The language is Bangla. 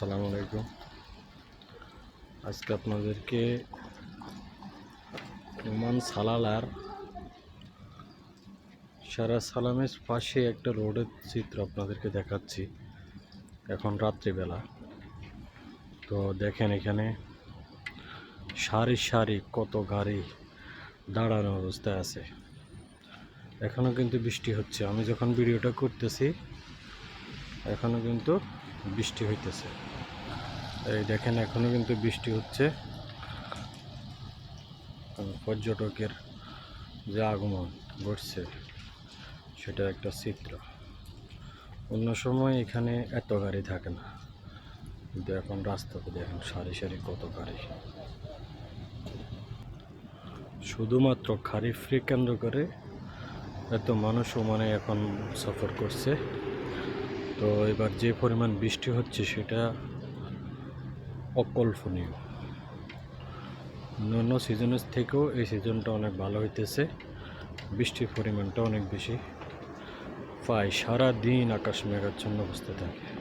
আসসালামু আলাইকুম। আজকে আপনাদেরকে ওমান সালালার সারা সালামের পাশে একটা রোডের চিত্র আপনাদেরকে দেখাচ্ছি এখন রাত্রিবেলা। তো দেখেন এখানে সারি সারি কত গাড়ি দাঁড়ানো অবস্থায় আছে। এখনও কিন্তু বৃষ্টি হচ্ছে। আমি যখন ভিডিওটা করতেছি এখনও কিন্তু বৃষ্টি হইতেছে। এই দেখেন এখনও কিন্তু বৃষ্টি হচ্ছে। পর্যটকের যে আগমন ঘটছে, সেটা একটা চিত্র। অন্য সময় এখানে এত গাড়ি থাকে না। কিন্তু এখন রাস্তাতে দেখেন সারি সারি কত গাড়ি। শুধুমাত্র খারিফকে কেন্দ্র করে এত মানুষ মানে এখন সফর করছে। তো এবার যে পরিমাণ বৃষ্টি হচ্ছে সেটা অকল্পনীয়। অন্যান্য সিজনের থেকেও এই সিজনটা অনেক ভালো হইতেছে। বৃষ্টির পরিমাণটা অনেক বেশি। প্রায় সারা দিন আকাশ মেঘাচ্ছন্ন অবস্থা থাকে।